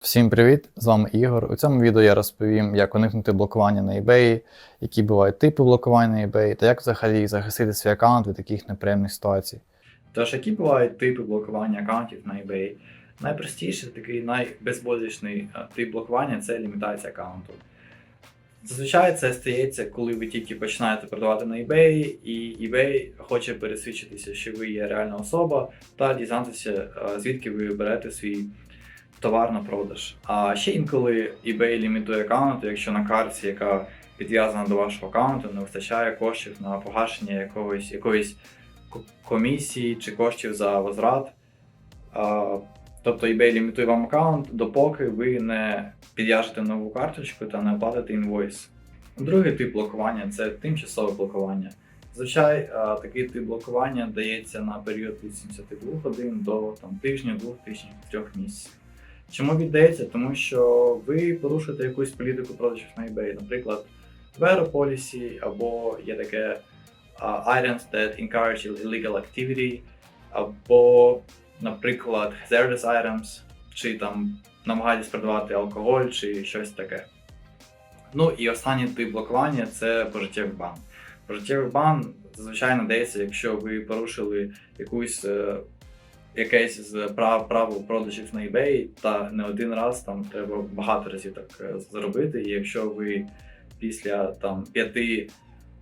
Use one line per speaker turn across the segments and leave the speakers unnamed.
Всім привіт! З вами Ігор. У цьому відео я розповім, як уникнути блокування на eBay, які бувають типи блокування на eBay, та як взагалі захистити свій аккаунт від таких неприємних ситуацій. Тож, які бувають типи блокування аккаунтів на eBay? Найпростіший, такий найбезболішний е, тип блокування це лімітація аккаунту. Зазвичай це стається, коли ви тільки починаєте продавати на eBay, і eBay хоче пересвідчитися, що ви є реальна особа, та дізнатися, е, звідки ви берете свій товар на продаж. А ще інколи eBay лімітує аккаунти, якщо на карті, яка підв'язана до вашого аккаунту, не вистачає коштів на погашення якогось, якоїсь комісії чи коштів за возврат. А, тобто eBay лімітує вам аккаунт, допоки ви не підв'яжете нову карточку та не оплатите інвойс. Другий тип блокування це тимчасове блокування. Зазвичай а, такий тип блокування дається на період від 72 годин до там, тижня, двох тижнів, трьох місяців. Чому віддається? Тому що ви порушуєте якусь політику продажів на eBay, наприклад, Vero Policy, або є таке uh, items that encourage illegal activity, або, наприклад, hazardous items, чи там намагаєтесь продавати алкоголь, чи щось таке. Ну і останній тип блокування це пожиттєвий бан. Пожиттєвий бан зазвичай надається, якщо ви порушили якусь е, якесь з прав право продажів на eBay, та не один раз там треба багато разів так е, зробити. І якщо ви після там п'яти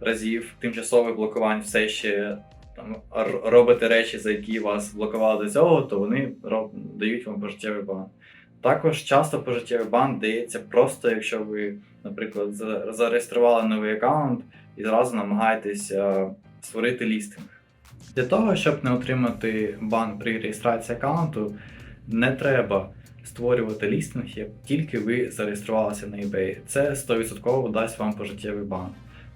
разів тимчасових блокувань все ще там робите речі, за які вас блокували до цього, то вони роб- дають вам пожиттєвий бан. Також часто пожиттєвий бан дається просто, якщо ви, наприклад, за- зареєстрували новий аккаунт і зразу намагаєтесь е, створити лістинг. Для того, щоб не отримати бан при реєстрації аккаунту, не треба створювати лістинг, як тільки ви зареєструвалися на eBay. Це 100% дасть вам пожиттєвий бан.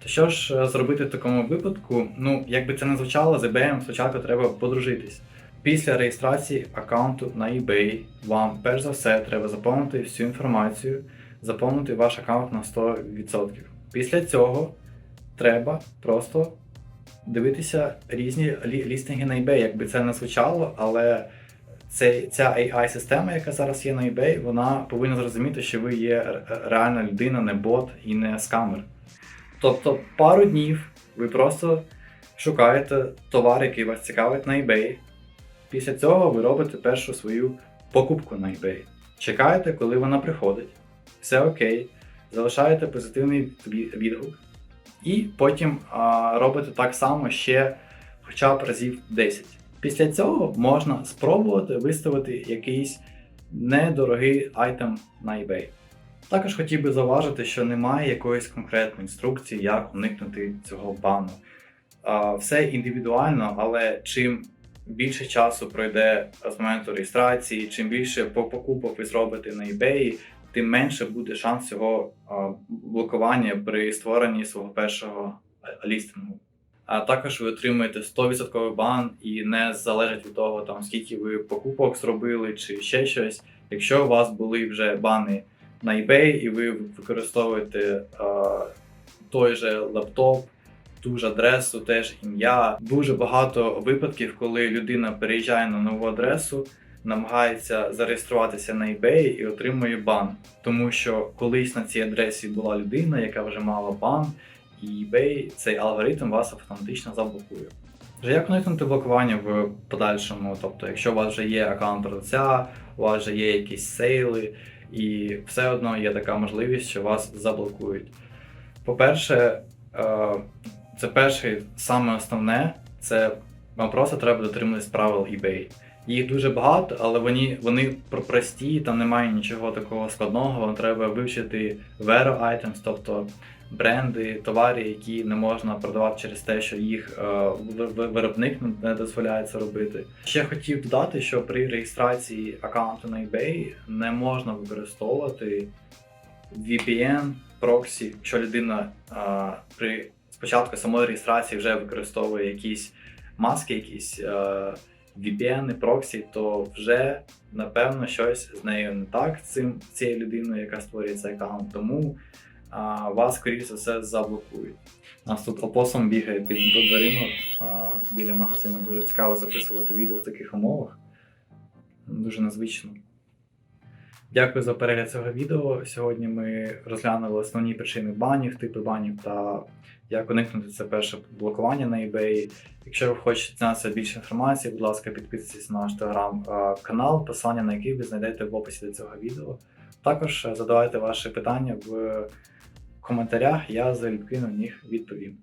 То що ж е, зробити в такому випадку? Ну, як би це не звучало, з eBay спочатку треба подружитись. Після реєстрації аккаунту на eBay вам перш за все треба заповнити всю інформацію, заповнити ваш аккаунт на 100%. Після цього треба просто дивитися різні лі- лістинги на eBay, якби це не звучало, але цей, ця AI-система, яка зараз є на eBay, вона повинна зрозуміти, що ви є реальна людина, не бот і не скамер. Тобто пару днів ви просто шукаєте товар, який вас цікавить на eBay. Після цього ви робите першу свою покупку на eBay. Чекаєте, коли вона приходить, все окей, залишаєте позитивний відгук, і потім а, робите так само ще хоча б разів 10. Після цього можна спробувати виставити якийсь недорогий айтем на eBay. Також хотів би зауважити, що немає якоїсь конкретної інструкції, як уникнути цього бану. А, Все індивідуально, але чим більше часу пройде з моменту реєстрації, чим більше по- покупок ви зробите на eBay, тим менше буде шанс цього блокування при створенні свого першого е, лістингу. А також ви отримуєте 100% бан і не залежить від того, там, скільки ви покупок зробили чи ще щось. Якщо у вас були вже бани на eBay і ви використовуєте а, той же лаптоп, ту ж адресу, теж ім'я. Дуже багато випадків, коли людина переїжджає на нову адресу, намагається зареєструватися на eBay і отримує бан. Тому що колись на цій адресі була людина, яка вже мала бан, і eBay цей алгоритм вас автоматично заблокує. Вже як уникнути блокування в подальшому? Тобто, якщо у вас вже є аккаунт продавця, у вас вже є якісь сейли, і все одно є така можливість, що вас заблокують. По-перше, е, це перше, саме основне, це вам просто треба дотримуватись правил eBay. Їх дуже багато, але вони, вони про- прості, там немає нічого такого складного. Вам треба вивчити Vero Items, тобто бренди, товари, які не можна продавати через те, що їх е, ви- ви- виробник не- дозволяє це робити. Ще хотів додати, що при реєстрації аккаунту на eBay не можна використовувати VPN, проксі, якщо людина а, при спочатку самої реєстрації вже використовує якісь маски, якісь а, VPN, проксі, то вже напевно щось з нею не так цим цією людиною, яка створює цей аккаунт. Тому а, вас, скоріше за все, заблокують. Нас тут опосом бігає під дверима біля магазину. Дуже цікаво записувати відео в таких умовах. Дуже незвично. Дякую за перегляд цього відео. Сьогодні ми розглянули основні причини банів, типи банів та як уникнути це перше блокування на eBay. Якщо ви хочете дізнатися більше інформації, будь ласка, підписуйтесь на наш телеграм-канал, посилання на який ви знайдете в описі до цього відео. Також задавайте ваші питання в коментарях, я залюбки на них відповім.